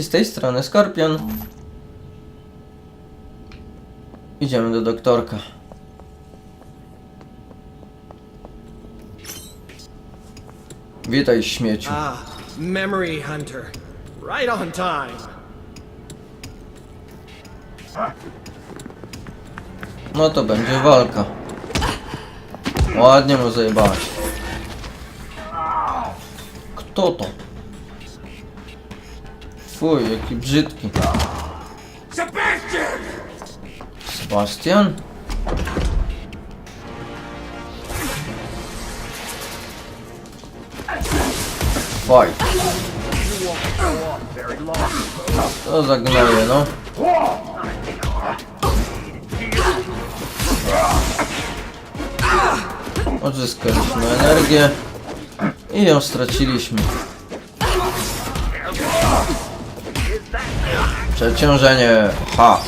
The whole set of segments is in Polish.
Z tej strony Skorpion. Idziemy do doktorka. Witaj śmieciu. Ah, Memory Hunter. Right on time. No to będzie walka. Ładnie mu zajebałeś. Kto to? Fuj, jaki brzydki. Sebastian! Sebastian? Fight. To zagnoję, no. Odzyskaliśmy energię i ją straciliśmy. Przeciążenie. Ha.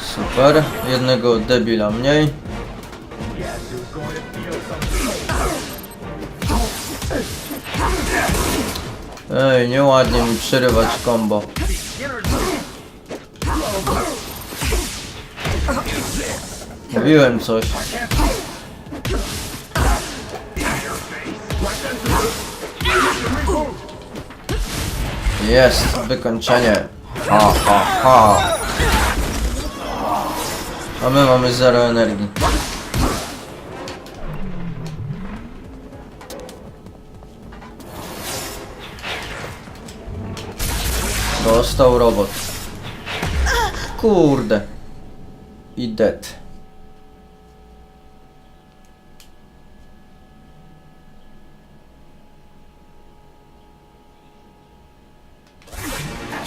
Super. Jednego debila mniej. Ej, nieładnie mi przerywać combo. Mówiłem coś. Jest, wykończenie. Ha, ha, ha. A my mamy zero energii. Dostał robot. Kurde. I dead.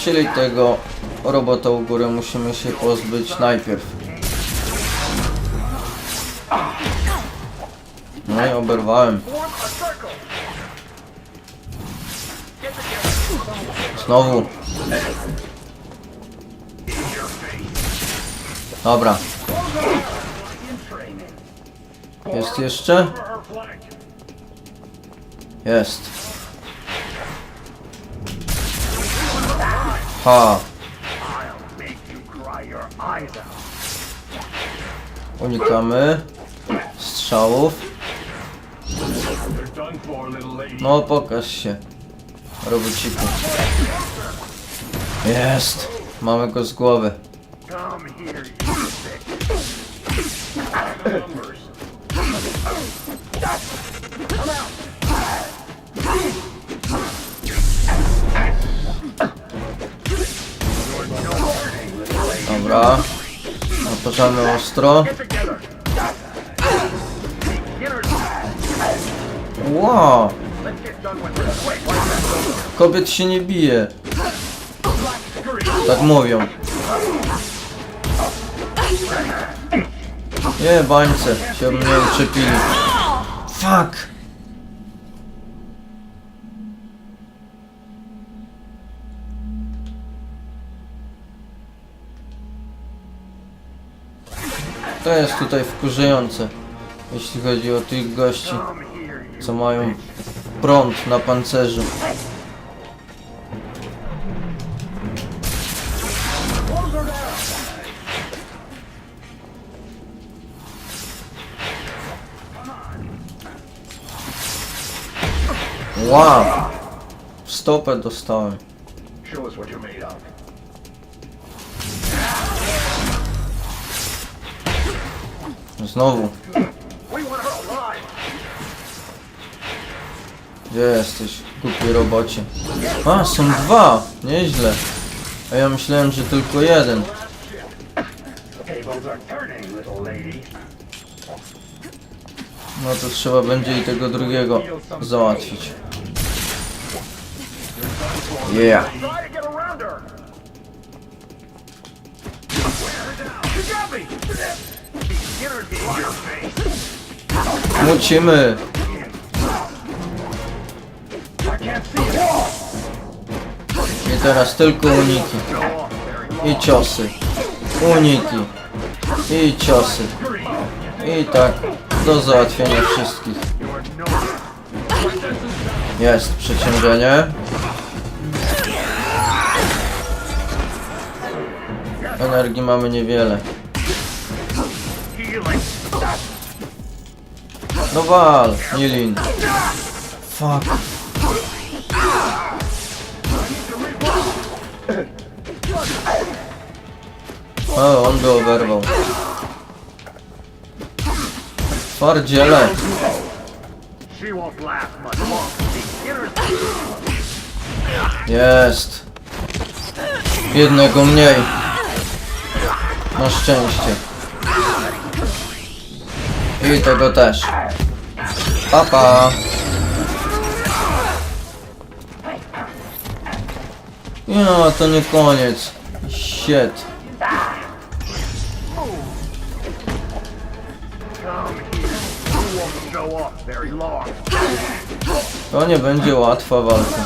Czyli tego robota u góry musimy się pozbyć najpierw. No i oberwałem. Znowu. Dobra. Jest jeszcze? Jest. Ha. Unikamy strzałów. No pokaż się. Robociku. Jest. Mamy go z głowy. Dobra. Naparzamy ostro. Wow. Kobiet się nie bije. Tak mówią. Nie, bańce się mnie uczepili. Fuck! To jest tutaj wkurzające, jeśli chodzi o tych gości, co mają prąd na pancerzu. Wow! W stopę dostałem. Show us what you're made of. Znowu. Gdzie jesteś, głupi robocie? A, są dwa! Nieźle. A ja myślałem, że tylko jeden. No to trzeba będzie i tego drugiego załatwić. Yeah. Mucimy! I teraz tylko uniki. I ciosy. Uniki. I ciosy. I tak do załatwienia wszystkich. Jest przeciążenie. Energii mamy niewiele. No wal, Nilin. Fuck. O, on by oberwał. Twardziele. Jest. Jednego mniej. Na szczęście. I tego też. Papa. Ja, to nie koniec. Shit. To nie będzie łatwa walka.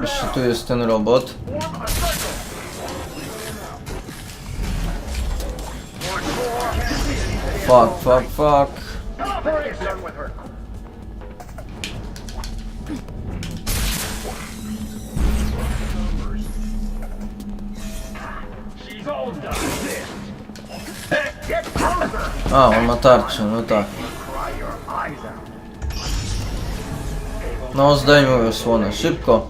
Jeszcze tu jest ten robot. Fuck, fuck, fuck. A, on ma tarczę, no tak. No, zdejmuj osłonę, szybko.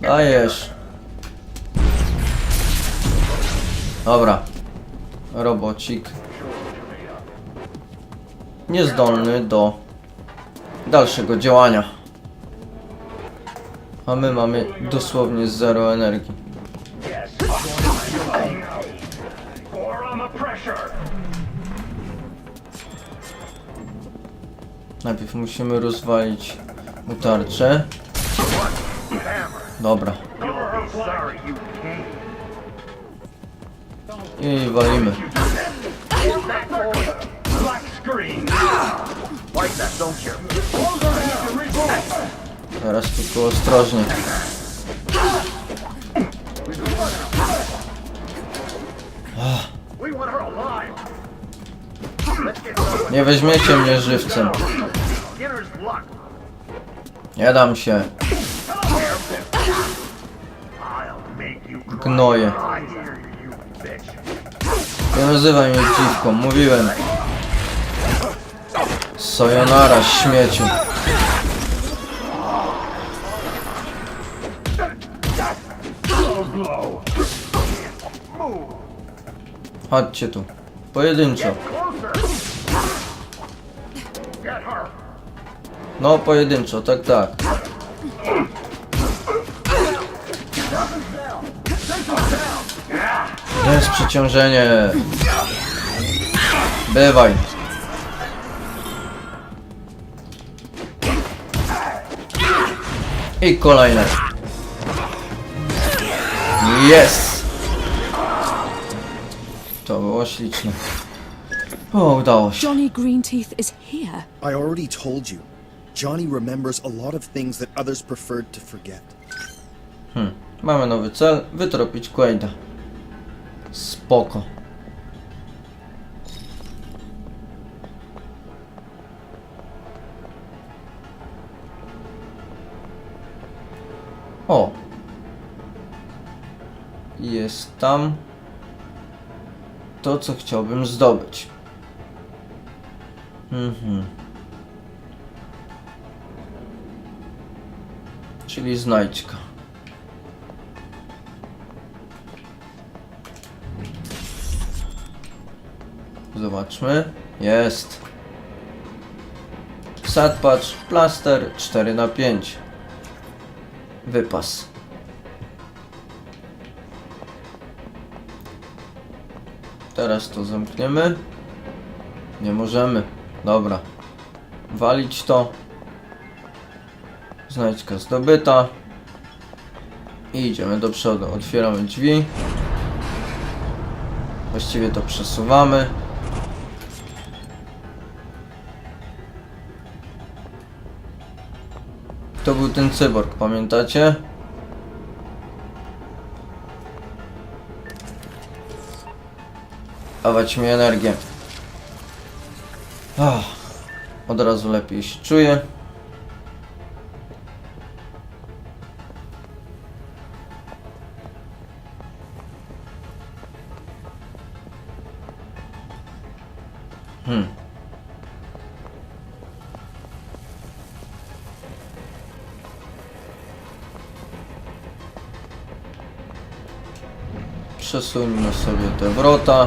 Dajesz. Dobra. Robocik. Niezdolny do dalszego działania. A my mamy dosłownie zero energii. Najpierw musimy rozwalić mu tarczę. Dobra. Down. Reboot. Teraz ostrożnie. Let's get some. Nie weźmiecie mnie żywcem. Nie dam się. Gnoje. Nie nazywaj mnie dziwką, mówiłem. Sayonara, śmieciu. Chodźcie tu. Pojedynczo. No, pojedynczo, tak, tak. Jest przeciążenie. Bywaj. I kolejne. Jest! To było śliczne. O, udało się. Johnny Greenteeth is here. I already told you. Johnny remembers a lot of things that others preferred to forget. Mamy nowy cel, wytropić Quaida. Spoko. O! Jest tam to, co chciałbym zdobyć. Mhm. Czyli znajdźka. Zobaczmy. Jest. Sad patch, plaster 4 na 5 Wypas. Teraz to zamkniemy. Nie możemy. Dobra. Walić to. Znajdźka zdobyta. I idziemy do przodu. Otwieramy drzwi. Właściwie to przesuwamy. To był ten cyborg, pamiętacie? dawać mi energię. Ach, od razu lepiej się czuję. Przesuńmy sobie te wrota.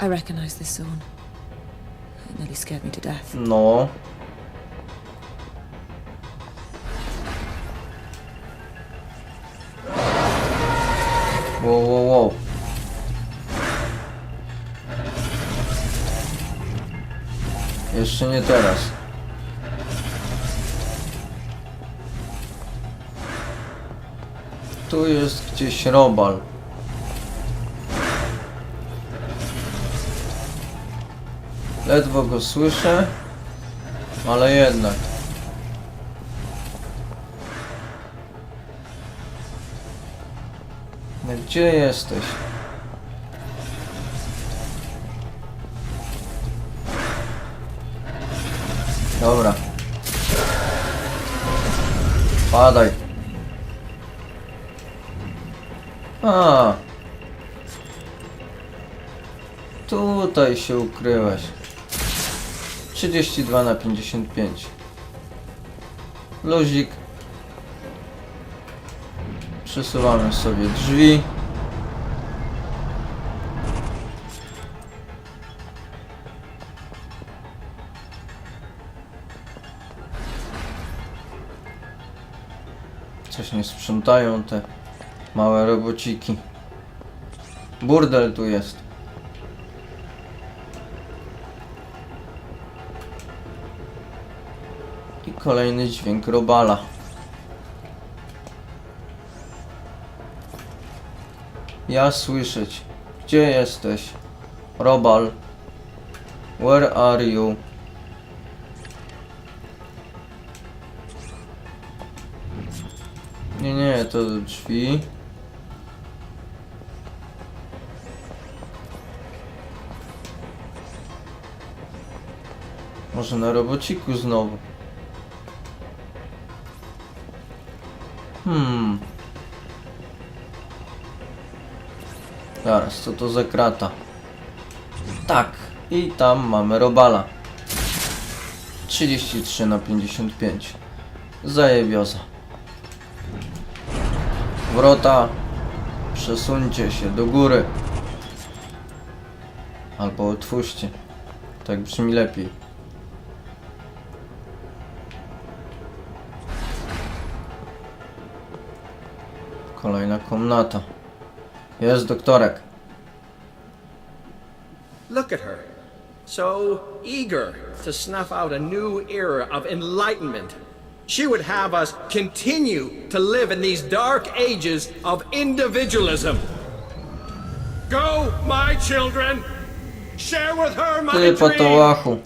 I recognize this zone. It nearly scared me to death. No. Wow, wow, wow. Jeszcze nie teraz. Tu jest gdzieś robal. Ledwo go słyszę, ale jednak. Gdzie jesteś? Dobra. Padaj. A. Tutaj się ukryłeś. 32 na 55. Luzik. Przesuwamy sobie drzwi. Coś nie sprzątają te małe robociki. Burdel tu jest. I kolejny dźwięk robala. Ja słyszeć. Gdzie jesteś? Robal. Where are you? Nie, nie, to drzwi. Może na robociku znowu. Hmm. Zaraz, co to za krata? Tak, i tam mamy robala. 33 na 55. Zajebioza. Wrota. Przesuńcie się do góry. Albo otwórzcie. Tak brzmi lepiej. Kolejna komnata. Jest doktorek. Look at her. So eager to snuff out a new era of enlightenment. She would have us continue to live in these dark ages of individualism. Go, my children! Share with her my Ty patołachu.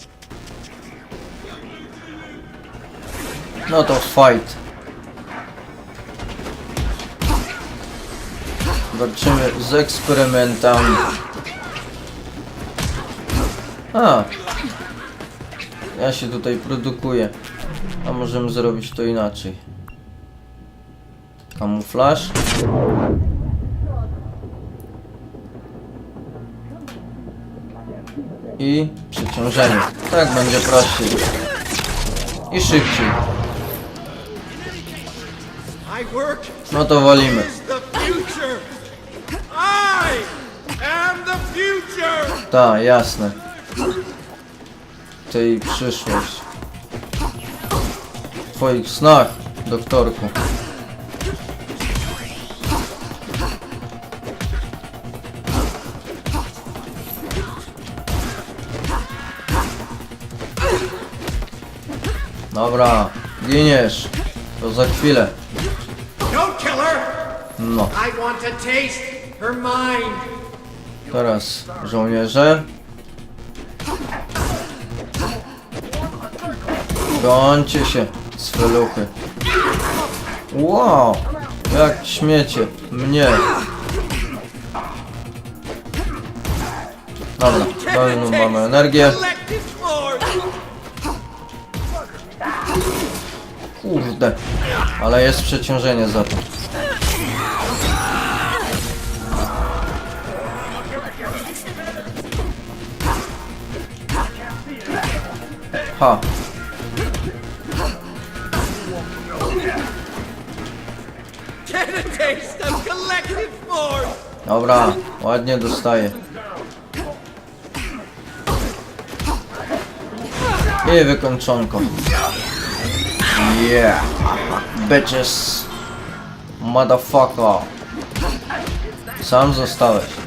No to fight. Zobaczymy z eksperymentami. A. Ja się tutaj produkuję. A możemy zrobić to inaczej. Kamuflaż. I przeciążenie. Tak będzie prościej. I szybciej. No to walimy. I! Tak, jasne. Tej przyszłość. W twoich snach, doktorku. Dobra, giniesz. To za chwilę. Her! No. I want taste! Teraz żołnierze. Gońcie się, sweluchy. Wow, jak śmiecie, mnie. Dobra, pełną mamy energię. Kurde, ale jest przeciążenie za to. Ha. Dobra, ładnie dostaję. I wykończonko. Yeah. Bitches. Motherfucker. Sam zostałeś.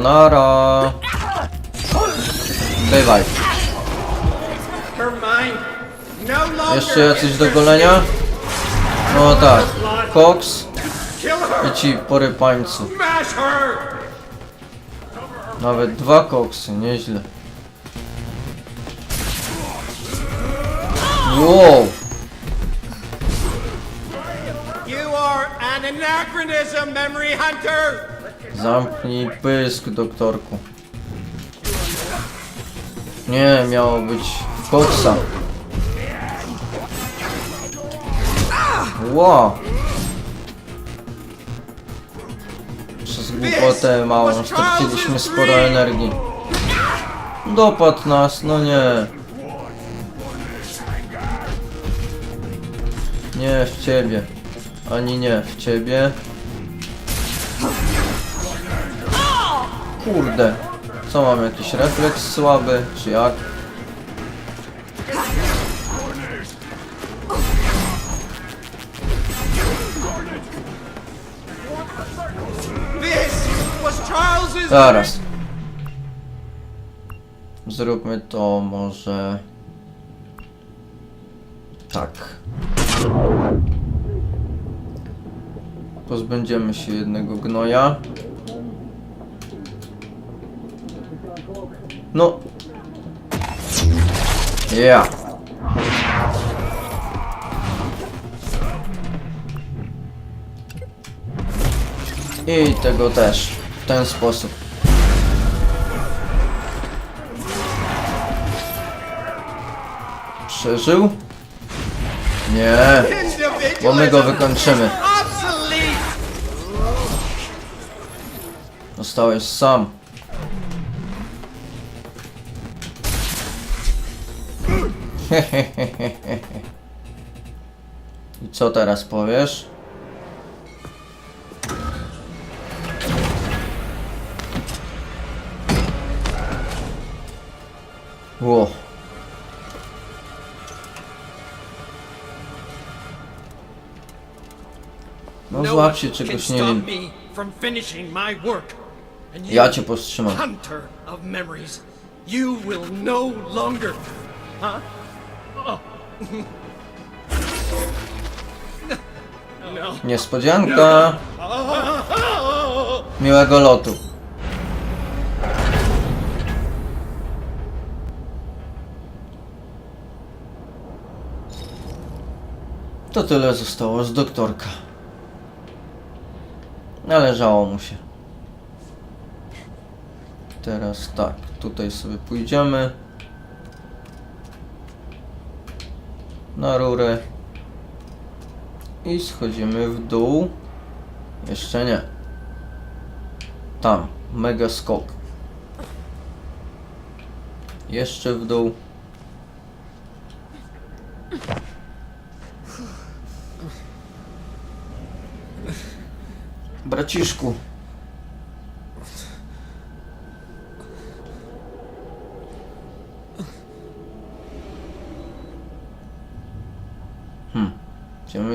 Sayonara. Bywaj. No Jeszcze jacyś do golenia? No tak. Cox i ci porypańcu. Nawet dwa koksy, nieźle. Wow! You are an anachronism, Memory Hunter! Zamknij pysk, doktorku. Nie, miało być w koksa. Wow! Przez głupotę małą straciliśmy sporo energii. Dopadł nas, no nie. Nie w ciebie. Ani nie w ciebie. Kurde. Co mam, jakiś refleks słaby, czy jak? Zaraz. Zróbmy to może... Tak. Pozbędziemy się jednego gnoja. No. Ja. I tego też. W ten sposób. Przeżył? Nie. Bo my go wykończymy. Zostałeś sam. I co teraz powiesz? Ło. No No złap się czegoś nie wiem. Ja cię powstrzymam. hunter of memories, you will no longer. Huh? Niespodzianka! Miłego lotu. To tyle zostało z doktorka. Należało mu się. Teraz tak, tutaj sobie pójdziemy. Na rurę. I schodzimy w dół. Jeszcze nie. Tam, mega skok. Jeszcze w dół. Braciszku. Hmm, gdzie my